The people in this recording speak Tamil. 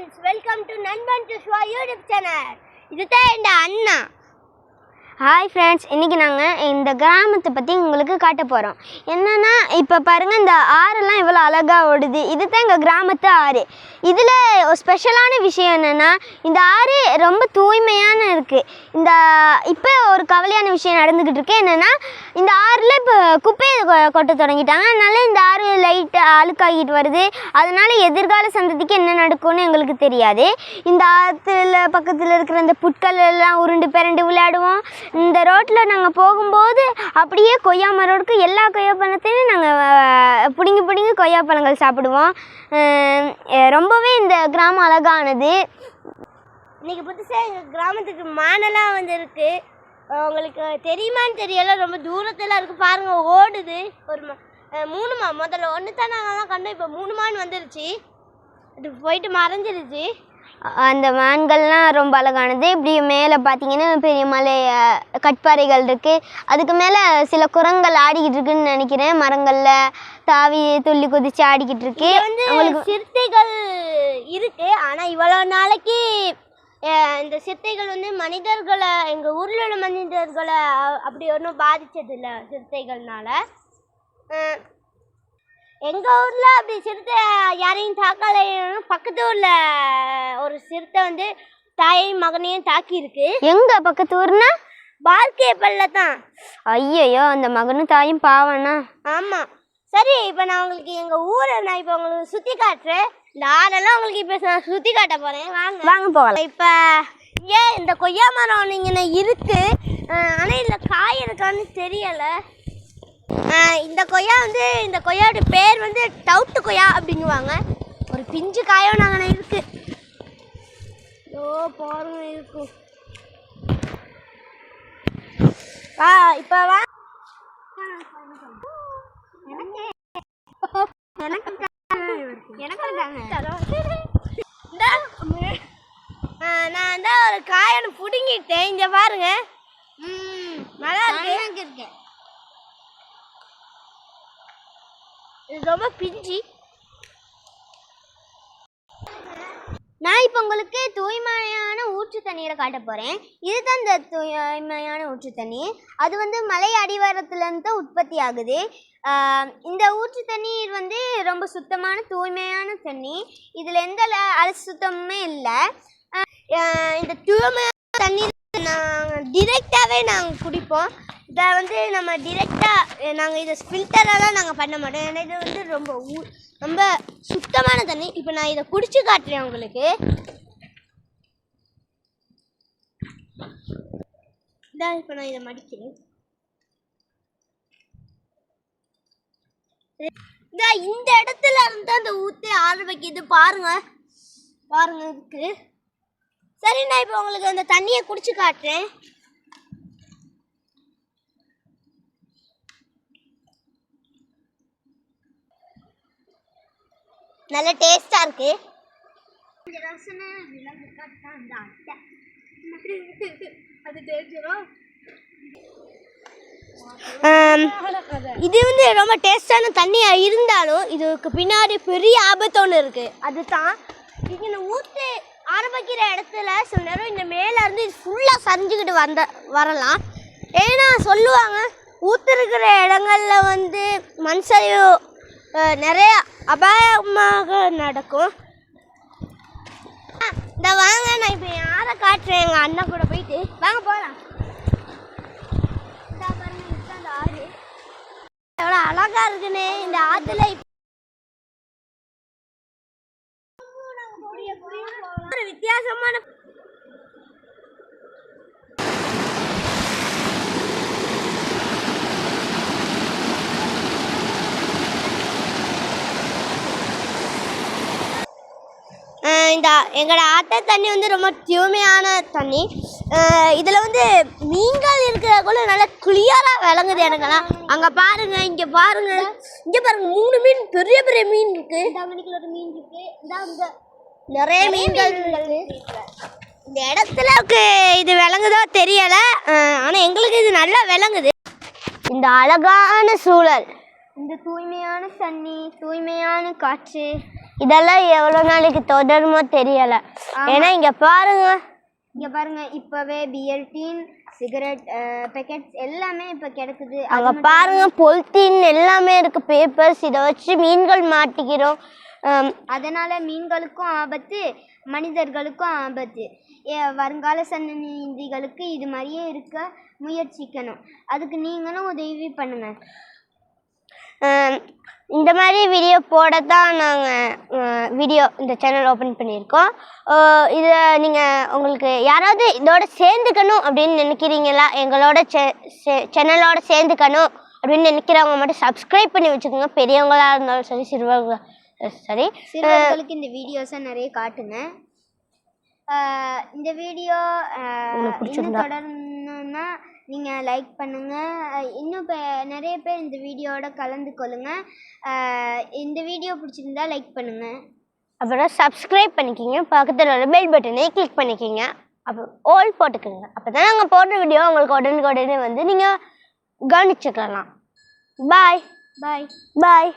Friends welcome to Nanban to show YouTube channel இதுதான் என் அண்ணா. ஹாய் ஃப்ரெண்ட்ஸ் இன்றைக்கி நாங்கள் இந்த கிராமத்தை பற்றி உங்களுக்கு காட்ட போகிறோம் என்னென்னா இப்போ பாருங்கள் இந்த ஆறெல்லாம் இவ்வளோ அழகாக ஓடுது. இது தான் எங்கள் கிராமத்து ஆறு. இதில் ஒரு ஸ்பெஷலான விஷயம் என்னென்னா இந்த ஆறு ரொம்ப தூய்மையான இருக்குது இந்த இப்போ ஒரு கவலையான விஷயம் நடந்துக்கிட்டு இருக்கு. என்னென்னா இந்த குப்பையை கொ- கொட்ட தொடங்கிட்டாங்க. அதனால இந்த ஆறு லைட்டு அழுக்காகிட்டு வருது. அதனால எதிர்கால சந்ததிக்கு என்ன நடக்கும்னு எங்களுக்கு தெரியாது. இந்த ஆற்றுல பக்கத்தில் இருக்கிற இந்த புட்கள் எல்லாம் உருண்டு பிறண்டு விளையாடுவோம். இந்த ரோட்டில் நாங்கள் போகும்போது அப்படியே கொய்யா மரோடுக்கு எல்லா கொய்யா பழத்தையும் நாங்கள் பிடுங்கி பிடுங்கி கொய்யா பழங்கள் சாப்பிடுவோம். ரொம்பவே இந்த கிராமம் அழகானது. இன்றைக்கி புதுசாக எங்கள் கிராமத்துக்கு மானெல்லாம் வந்துருக்கு. உங்களுக்கு தெரியுமான்னு தெரியல. ரொம்ப தூரத்தில் இருக்கு. பாருங்க ஓடுது. ஒரு மூணு மா முதல்ல ஒன்று தான் நாங்கள்லாம் கண்டோம் இப்போ மூணு மான் வந்துருச்சு. அது போயிட்டு மறைஞ்சிருச்சு. அந்த மான்கள்லாம் ரொம்ப அழகானது. இப்படி மேலே பார்த்தீங்கன்னா பெரிய மலை கட்பாறைகள் இருக்குது அதுக்கு மேலே சில குரங்கள் ஆடிக்கிட்டு இருக்குன்னு நினைக்கிறேன். மரங்களில் தாவி துள்ளி குதிச்சு ஆடிக்கிட்டு இருக்கு. வந்து உங்களுக்கு சிறுத்தைகள் இருக்குது ஆனால் இவ்வளோ நாளைக்கு இந்த சிறுத்தைகள் வந்து மனிதர்களை எங்க ஊர்ல உள்ள மனிதர்களை அப்படி ஒன்றும் பாதிச்சது இல்லை சிறுத்தைகள்னால அஹ், எங்க ஊர்ல அப்படி சிறுத்தை யாரையும் தாக்கலைன்னு பக்கத்து ஊர்ல ஒரு சிறுத்தை வந்து தாயையும் மகனையும் தாக்கி இருக்கு எங்க பக்கத்து ஊர்னா? பார்க்கேப்பல்ல தான். ஐயையோ அந்த மகனும் தாயும் பாவம்னா? ஆமா. சரி இப்போ நான் உங்களுக்கு எங்க ஊரை நான் இப்போ உங்களுக்கு சுத்தி காட்டுறேன். ஆறெல்லாம் உங்களுக்கு இப்போ நான் சுத்தி காட்ட போறேன். வாங்க. வாங்க போகலாம். இப்போ ஏன் இந்த கொய்யா மரம் இங்கே இருக்கு. அஹ் ஆனா இதுல காய் இருக்கான்னு தெரியல. இந்த கொய்யா வந்து இந்த கொய்யாவோட பேர் வந்து டவுட்டு கொய்யா அப்படிங்குவாங்க. ஒரு பிஞ்சு காயும் நாங்கள் இருக்கு. ஓ பாருங்க இருக்கும் வா இப்போ வா. ஆ, நான் தான் ஒரு காயனை புடுங்கிட்டேன். இங்க பாருங்க. நல்லா இருக்கு. இது ரொம்ப பிஞ்சி. நான் இப்போ உங்களுக்கு தூய்மையான ஊற்று தண்ணீரை காட்ட போகிறேன் இதுதான் இந்த தூய்மையான ஊற்று தண்ணீர். அது வந்து மலை அடிவாரத்துலேருந்து தான் உற்பத்தி ஆகுது. இந்த ஊற்று தண்ணீர் வந்து ரொம்ப சுத்தமான தூய்மையான தண்ணி இதில் எந்த ல- அசுத்தமுமே இல்லை. இந்த தூய்மையான தண்ணீர் நாங்கள் டிரெக்டாகவே நாங்கள் குடிப்போம். இதை வந்து நம்ம டிரெக்டாக நாங்கள் இதை ஃபில்டரெல்லாம் நாங்கள் பண்ண மாட்டோம். ஏன்னா இது வந்து ரொம்ப ஊ ரொம்ப சுத்தமான தண்ணி. இப்போ நான் இதை குடிச்சு காட்டுறேன் உங்களுக்கு. இதான் இப்போ நான் இதை மடிக்கிறேன். இந்த இந்த இடத்துல இருந்து அந்த ஊற்றி ஆரம்பிக்குது பாருங்க. பாருங்க இருக்கு சரி நான் இப்போ உங்களுக்கு அந்த தண்ணியை குடிச்சு காட்டுறேன். நல்ல டேஸ்டா இருக்கு. ஆம், இது வந்து ரொம்ப டேஸ்டான தண்ணியா இருந்தாலும் இதுக்கு பின்னாடி பெரிய ஆபத்து ஒன்று இருக்கு. அதுதான் இங்க ஊத்து ஆரம்பிக்கிற இடத்துல சில நேரம் இந்த மேல இருந்து இது ஃபுல்லா சரிஞ்சுக்கிட்டு வந்த வரலாம். ஏன்னா சொல்லுவாங்க ஊத்து இருக்கிற இடங்கள்ல வந்து மண் சரிவு நிறைய அபாயமாக நடக்கும். இந்த வாங்க நான் இப்போ யாரை காட்டுறேன். எங்கள் அண்ணன் கூட போயிட்டு. வாங்க போகலாம் இந்த ஆறு எவ்வளோ அழகா இருக்குன்னு இந்த ஆற்றுல இப்போ ஒரு வித்தியாசமான இந்த எங்களோட ஆட்ட தண்ணி வந்து ரொம்ப தூய்மையான தண்ணி. இதில் வந்து மீன்கள் இருக்கிற கூட நல்லா கிளியராக விளங்குது எனக்கெல்லாம். அங்கே பாருங்கள் இங்கே பாருங்கள் இங்கே பாருங்கள் மூணு மீன் பெரிய பெரிய மீன் இருக்குது ஒரு மீன் இருக்குது நிறைய மீன்கள் இந்த இடத்துல இது விளங்குதோ தெரியலை. ஆனால் எங்களுக்கு இது நல்லா விளங்குது. இந்த அழகான சூழல். இந்த தூய்மையான தண்ணி தூய்மையான காற்று. இதெல்லாம் எவ்வளோ நாளைக்கு தொடருமோ தெரியல. ஏன்னா இங்க பாருங்க. இங்க பாருங்க இப்பவே பியர் டீன் சிகரெட் பேக்கெட்ஸ் எல்லாமே இப்ப கிடைக்குது. அங்க பாருங்க பொலித்தீன் எல்லாமே இருக்கு பேப்பர்ஸ் இதை வச்சு மீன்கள் மாட்டிக்கிறோம். அதனால மீன்களுக்கும் ஆபத்து மனிதர்களுக்கும் ஆபத்து. ஏ- வருங்கால சன்னதிகளுக்கு இது மாதிரியே இருக்க முயற்சிக்கணும். அதுக்கு நீங்களும் உதவி பண்ணுங்க. ஆம், இந்த மாதிரி வீடியோ போட தான் நாங்கள் வீடியோ இந்த சேனல் ஓப்பன் பண்ணியிருக்கோம். இதை நீங்கள் உங்களுக்கு யாராவது இதோட சேர்ந்துக்கணும் அப்படின்னு நினைக்கிறீங்களா? எங்களோட சேனலோட சேர்ந்துக்கணும் அப்படின்னு நினைக்கிறவங்க மட்டும் சப்ஸ்கிரைப் பண்ணி வச்சுக்கோங்க. பெரியவங்களாக இருந்தாலும் சரி சிறுவர்களா சரி. சிறுவர்களுக்கு இந்த வீடியோஸை நிறைய காட்டுங்க. இந்த வீடியோ இன்னும் தொடரணும்னா நீங்கள் லைக் பண்ணுங்க. ஆஹ் இன்னும் இப்போ நிறைய பேர் இந்த வீடியோவோட கலந்து கொள்ளுங்க ஆஹ் இந்த வீடியோ பிடிச்சிருந்தா லைக் பண்ணுங்க. அப்புறம் சப்ஸ்கிரைப் பண்ணிக்கிங்க. பக்கத்தில் உள்ள பெல் பட்டனை கிளிக் பண்ணிக்கிங்க. அப்போ ஆல் போட்டுக்கோங்க. அப்போ தான் நாங்கள் போடுற வீடியோ உங்களுக்கு உடனுக்குடனே வந்து நீங்கள் கவனிச்சுக்கலாம். பாய் பாய் பாய்